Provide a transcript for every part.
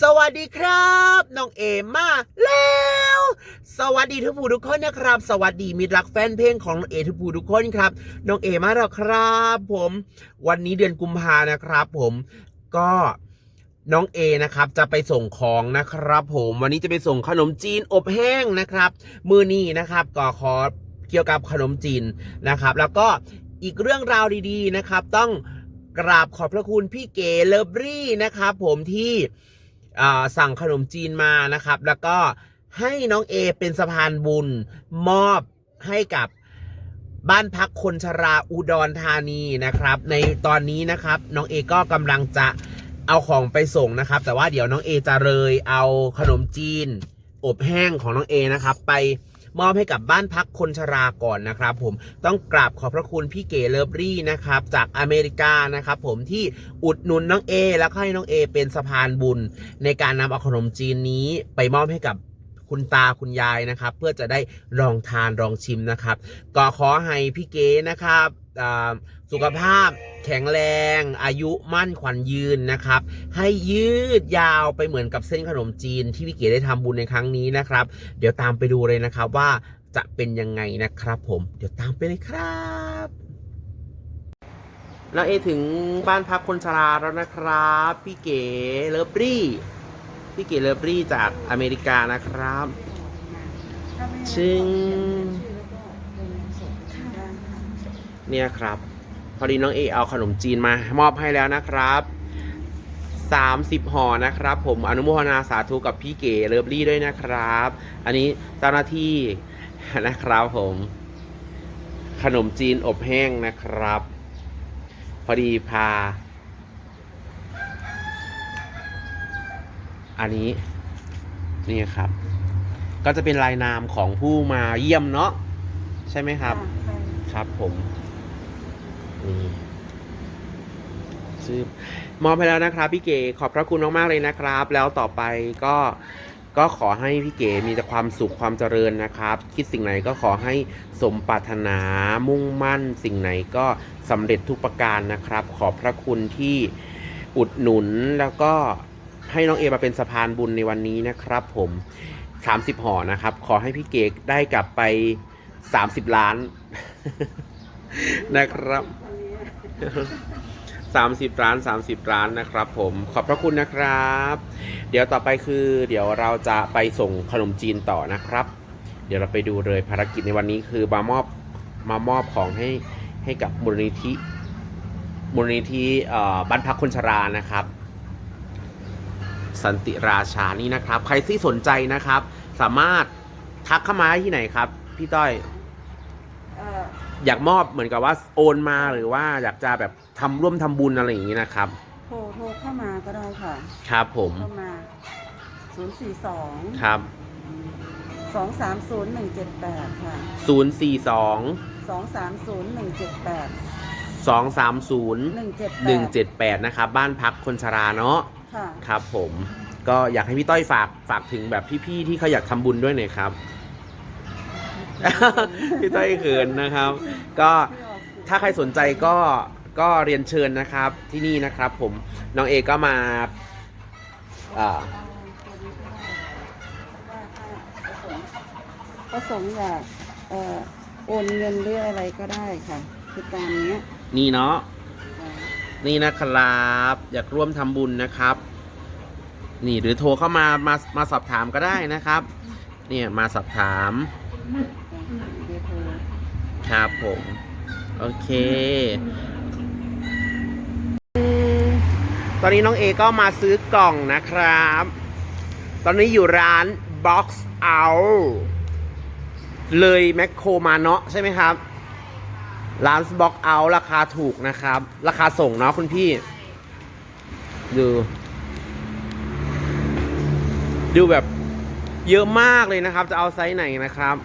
สวัสดีครับน้องเอมมาแล้ว สวัสดีทุกผู้ทุกคนนะครับ สวัสดีมิตรรักแฟนเพลงของน้องเอทุกผู้ทุกคนครับน้องเอมาแล้วครับ ผม วันนี้เดือนกุมภานะครับ ผมก็น้องเอนะครับจะไปส่งของนะครับผมวันนี้จะไปส่งขนมจีนอบแห้งนะครับ มือนี้นะครับก็ขอเกี่ยวกับขนมจีนนะครับ แล้วก็อีกเรื่องราวดีๆนะครับ ต้องกราบขอบพระคุณพี่เก๋เลิฟรี่นะครับ ผมที่ สั่งขนมจีนมานะครับ แล้วก็ให้น้องเอเป็นสะพานบุญมอบให้กับบ้านพักคนชราอุดรธานีนะครับ ในตอนนี้นะครับ น้องเอก็กำลังจะเอาของไปส่งนะครับ แต่ว่าเดี๋ยวน้องเอจะเลยเอาขนมจีน อบแห้งของน้องเอนะครับ ไป มอบให้กับบ้านพักคนชราก่อนนะครับผมต้องกราบขอบพระคุณพี่เก๋เลิฟรี่นะครับจากอเมริกานะครับผมที่อุดหนุนน้องเอแล้วก็ให้น้องเอเป็นสะพานบุญ ในการนำเอาขนมจีนนี้ไปมอบให้กับ คุณตาคุณยายนะครับ เพื่อจะได้ลองทานลองชิมนะครับ ก็ขอให้พี่เก๋นะครับสุขภาพแข็งแรง อายุมั่นขวัญยืนนะครับ ให้ยืดยาวไปเหมือนกับเส้นขนมจีน ที่พี่เก๋ได้ทำบุญในครั้งนี้นะครับ เดี๋ยวตามไปดูเลยนะครับว่าจะเป็นยังไงนะครับ ผมเดี๋ยวตามไปเลยครับแล้วเอถึงบ้านพักคนชราแล้วนะครับ พี่เก๋เลิฟรี่ พี่เก๋เลิฟรี่จากอเมริกานะครับ ชึงเนี่ยครับ พอดีน้องเอเอาขนมจีนมามอบให้แล้วนะครับ 30ห่อนะครับ ผมอนุโมทนาสาธุกับพี่เก๋เลิฟลี่ด้วยนะครับ อันนี้เจ้าหน้าที่นะครับผม ขนมจีนอบแห้งนะครับ พอดีพา อันนี้นี่ครับ ก็จะเป็นลายนามของผู้มาเยี่ยมเนาะใช่ไหมครับ ครับผมนี่ซื้อมอบไปแล้วนะครับ พี่เก๋ขอบพระคุณมากๆเลยนะครับ แล้วต่อไปก็ก็ขอให้พี่เก๋มีแต่ความสุขความเจริญนะครับ คิดสิ่งไหนก็ขอให้สมปรารถนามุ่งมั่น สิ่งไหนก็สำเร็จทุกประการนะครับ ขอบพระคุณที่อุดหนุนแล้วก็ ให้น้องเอมาเป็นสะพานบุญในวันนี้นะครับผม 30ห่อนะครับ ขอให้พี่เก๋ได้กลับไป 30 ล้าน นะครับสามสิบล้านสามสิบล้านนะครับผม ขอบพระคุณนะครับ เดี๋ยวต่อไปคือ เดี๋ยวเราจะไปส่งขนมจีนต่อนะครับ เดี๋ยวเราไปดูเลยภารกิจในวันนี้คือมามอบมามอบของให้ให้กับมูลนิธิมูลนิธิบ้านพักคนชรานะครับ สันติราชานี่นะครับ ใครที่สนใจนะครับ สามารถทักเข้ามาได้ที่ไหนครับ พี่ต้อย เอ่ออยากมอบเหมือนกับว่าโอนมาหรือว่าอยากจะแบบทำร่วมทำบุญอะไรอย่างนี้นะครับ โทรโทรเข้ามาก็ได้ค่ะ ครับผมเข้ามา 0 4 2ครับ 2 3 0 1 7 8 ค่ะศูนย์สี่สอง2 3 0 1 7 8สองสามศูนย์1 7หนึ่งเจ็8ดแปดนะครับ บ้านพักคนชราเนาะ ค่ะ ครับผมก็อยากให้พี่ต้อยฝากฝากถึงแบบพี่ๆที่เขาอยากทำบุญด้วยหน่อยครับ พี่ต้อยเขินนะครับ ก็ถ้าใครสนใจก็ก็เรียนเชิญนะครับที่นี่นะครับ ผมน้องเอก็มาอ่า ประสงค์อยากเอ่อโอนเงินหรืออะไรก็ได้ค่ะ คือตามเนี้ย นี่เนาะค่ะ นี่นะครับ อยากร่วมทำบุญนะครับ นี่หรือโทรเข้ามามามาสอบถามก็ได้นะครับ เนี่ยมาสอบถามครับผม โอเค ตอนนี้น้องเอก็มาซื้อกล่องนะครับ ตอนนี้อยู่ร้าน Box Out เลยแมคโครมาเนาะใช่ไหมครับ ร้าน Box Out ราคาถูกนะครับ ราคาส่งเนาะคุณพี่ ดูดูแบบเยอะมากเลยนะครับ จะเอาไซส์ไหนนะครับ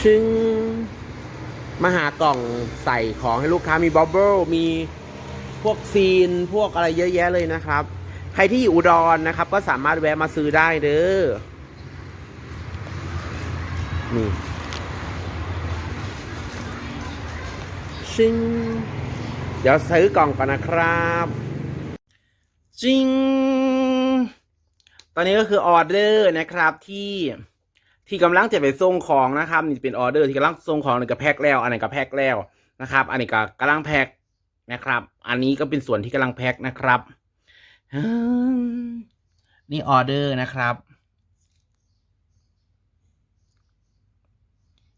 ชึ่งมาหากล่องใส่ของให้ลูกค้ามีบับเบิลมีพวกซีน พวกอะไรเยอะแยะเลยนะครับ ใครที่อยู่อุดรนะครับ ก็สามารถแวะมาซื้อได้เด้อ นี่ชึงเดี๋ยวซื้อกล่องก่อนนะครับจริง ตอนนี้ก็คือออเดอร์นะครับที่ที่กำลังจะไปส่งของนะครับ นี่เป็นออเดอร์ที่กำลังส่งของอันนี้ก็แพ็คแล้ว อันนี้ก็แพ็คแล้วนะครับ อันนี้ก็กำลังแพ็คนะครับ อันนี้ก็เป็นส่วนที่กำลังแพ็คนะครับอืมนี่ออเดอร์นะครับ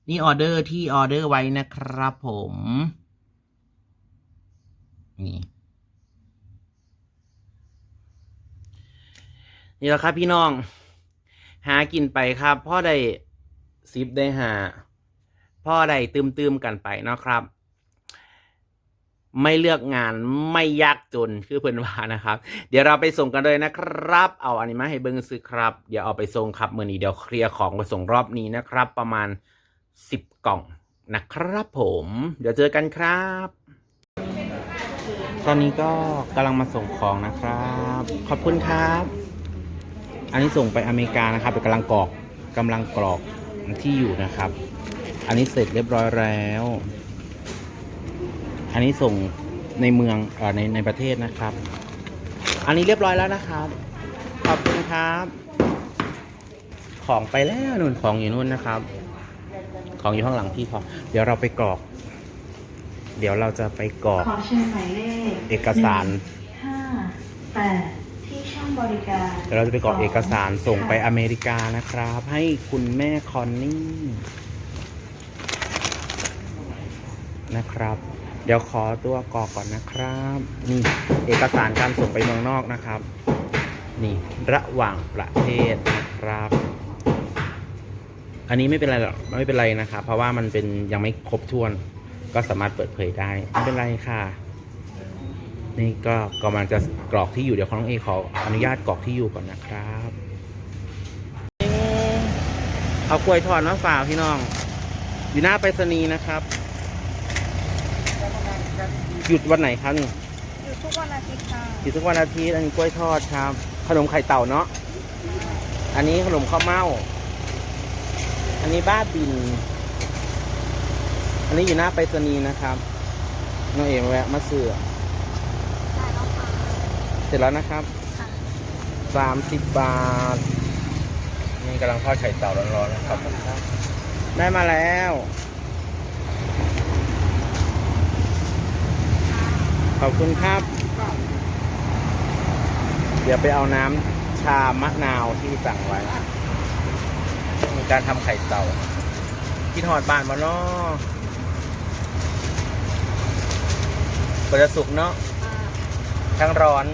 นี่ออเดอร์ที่ออเดอร์ไว้นะครับผม นี่นี่แหละครับพี่น้อง หากินไปครับพ่อได้ซิปได้หาพ่อได้ตืมตืมๆกันไปนะครับ ไม่เลือกงานไม่ยากจนคือเพื่อนว่านะครับ เดี๋ยวเราไปส่งกันเลยนะครับ เอาอันนี้มาให้เบิ้งซื้อครับ เดี๋ยวเอาไปส่งครับเมื่อนี้เดี๋ยวเคลียร์ของไปส่งรอบนี้นะครับ ประมาณ สิบกล่องนะครับผม เดี๋ยวเจอกันครับ ตอนนี้ก็กำลังมาส่งของนะครับ ขอบคุณครับ อันนี้ส่งไปอเมริกานะครับกำลังกรอกกำลังกรอกที่อยู่นะครับ อันนี้เสร็จเรียบร้อยแล้ว อันนี้ส่งในเมืองออในในประเทศนะครับ อันนี้เรียบร้อยแล้วนะครับ ขอบคุณครับ ของไปแล้วนู่นของอยู่นู่นนะครับ ของอยู่ข้างหลังพี่เขาเดี๋ยวเราไปกรอก เดี๋ยวเราจะไปกรอกขอเชิญหมายเลขเอกสารห้าแปดที่ช่องบริการเดี๋ยวเราจะไปกรอกเอกสารส่งไปอเมริกานะครับ ให้คุณแม่คอนนี่นะครับ เดี๋ยวขอตัวกรอกก่อนนะครับนี่เอกสารการส่งไปเมืองนอกนะครับ นี่ระหว่างประเทศนะครับ อันนี้ไม่เป็นไรหรอกไม่เป็นไรนะครับเพราะว่ามันเป็นยังไม่ครบถ้วน ก็สามารถเปิดเผยได้ไม่เป็นไรค่ะ นี่ก็กำลังจะกรอกที่อยู่เดี๋ยวของน้องเอขออนุญาตกรอกที่อยู่ก่อนนะครับเอากล้วยทอดมาฝากพี่น้อง อยู่หน้าไปรษณีย์นะครับ หยุดวันไหนครับนี่อยู่ทุกวันอาทิตย์ค่ะหยุดทุกวันอาทิตย์อันนี้กล้วยทอดครับ ขนมไข่เต่าเนาะอันนี้ขนมข้าวเม่า อันนี้บ้าบิน อันนี้อยู่หน้าไปรษณีย์นะครับน้องเอมาแวะมาซื้อเสร็จแล้วนะครับสามสิบบาท นี่กำลังทอดไข่เต่าร้อนๆนะครับผมได้มาแล้ว ขอบคุณครับ เดี๋ยวไปเอาน้ำชามะนาวที่สั่งไว้ การทำไข่เต่ากินหอดบานมาเนาะกว่าจะสุกเนาะทั้งร้อน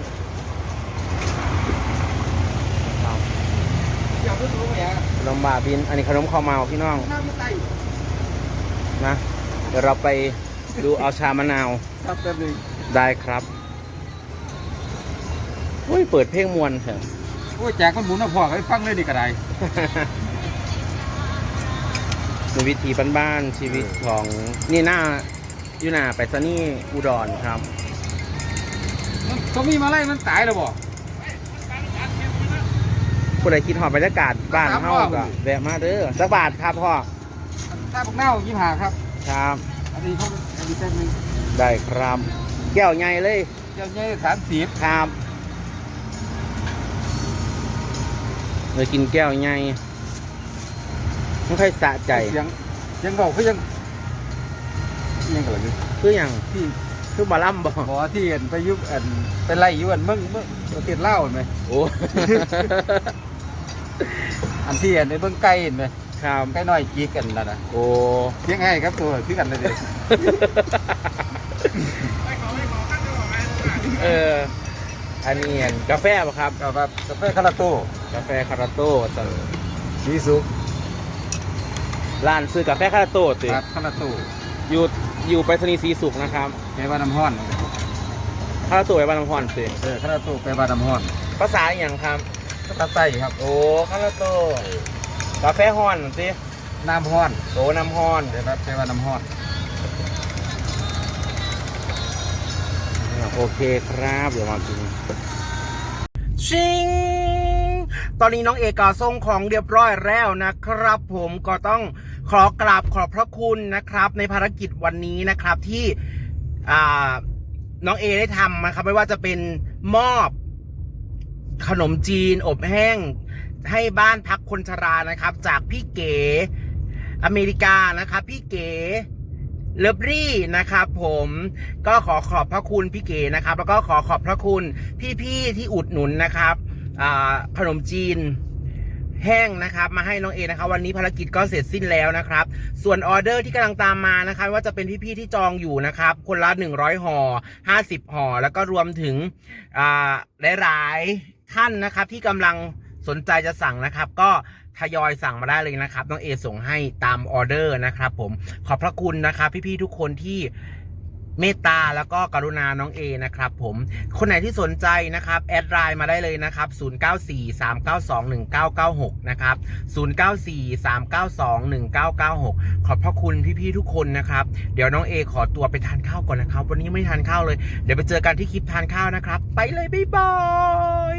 ขนมบาบิน อันนี้ขนมข้าวเมาพี่น้อง นะ เดี๋ยวเราไปดูเอาชามะนาว ได้ครับอุ้ย เปิดเพลงมวนเถอะโอ้ยแจกคนหมุนเอาพอให้ฟังเลยนี่ก็ได้ในวิถีบ้านๆชีวิตของนี่หน้าอยู่หน้าไปซนี่อุดรครับมันต้องมีมาไล่มันตายแล้วบ่ผู้ใดคิดหอดบรรยากาศบ้านครับเฮาพ่อก็แวะมาเด้อสักบาทครับพ่อตาพวกเน่ายิ้มหาครับ ครับอันนี้เขาอันนี้แป๊บนึงได้ครับ แก้วใหญ่เลยเจ้าใหญ่สามสิบครับเลยกินแก้วใหญ่ ไม่ค่อยสะใจ เสียงเสียงบอกเขายังยังกันเลยคืออย่างที่คือมาล่ำบอกบอกว่าที่เห็นไปยุบอันไปไล่อยุอันเมื่อเมื่อประเทศเล่าวเห็นไหมโอ้ อันที่เห็นในเบื้องไกลเห็นไหมครับไกลน้อยจีกันแล้วนะโอ้ เสียงให้ครับตัวคือกันเลยเด็เออ อันนี้อันกาแฟป่ะครับ ก็แบบกาแฟคาราโต้กาแฟคาราโต้สั่งมีสุก ร้านซื้อกาแฟคาราโต้สิครับคาราโต้อยู่อยู่ไปรษณีย์สีสุขนะครับแปลว่าน้ำห้อนคาราโต้ไปบ้านน้ำพรสิเออคาราโต้แปลว่าน้ำห้อนภาษาอหย่างครับภาษาใต้ครับ โอ้คาราโต้กาแฟฮ้อนสิน้ำห้อนโอ้น้ำฮ้อนเดี๋ยวนะแปลว่าน้ำห้อนโอเคครับเดี๋ยวมากินชิง ตอนนี้น้องเอกก็ส่งของเรียบร้อยแล้วนะครับ ผมก็ต้อง ขอกราบขอบพระคุณนะครับ ในภารกิจวันนี้นะครับที่น้องเอได้ทำนะครับ ไม่ว่าจะเป็นมอบขนมจีนอบแห้ง ให้บ้านพักคนชรานะครับ จากพี่เก๋อเมริกานะครับพี่เก๋เลิฟรี่นะครับผมก็ขอขอบพระคุณพี่เก๋นะครับ แล้วก็ขอขอบพระคุณพี่ๆที่อุดหนุนนะครับขนมจีน แห้งนะครับ มาให้น้องเอนะครับ วันนี้ภารกิจก็เสร็จสิ้นแล้วนะครับ ส่วนออเดอร์ที่กำลังตามมานะครับ ว่าจะเป็นพี่ๆที่จองอยู่นะครับ คนละ 100ห่อ50ห่อแล้วก็รวมถึงอ่าหลายๆท่านนะครับ ที่กำลังสนใจจะสั่งนะครับ ก็ทยอยสั่งมาได้เลยนะครับน้องเอส่งให้ตามออเดอร์นะครับ ผมขอบพระคุณนะครับ พี่ๆทุกคนที่ เมตตาแล้วก็กรุณาน้องเอนะครับผมคนไหนที่สนใจนะครับแอดไลน์มาได้เลยนะครับ 0943921996 นะครับ 0943921996 ขอบพระคุณพี่ๆทุกคนนะครับ เดี๋ยวน้องเอขอตัวไปทานข้าวก่อนนะครับ วันนี้ไม่ทานข้าวเลย เดี๋ยวไปเจอกันที่คลิปทานข้าวนะครับ ไปเลยบ๊ายบาย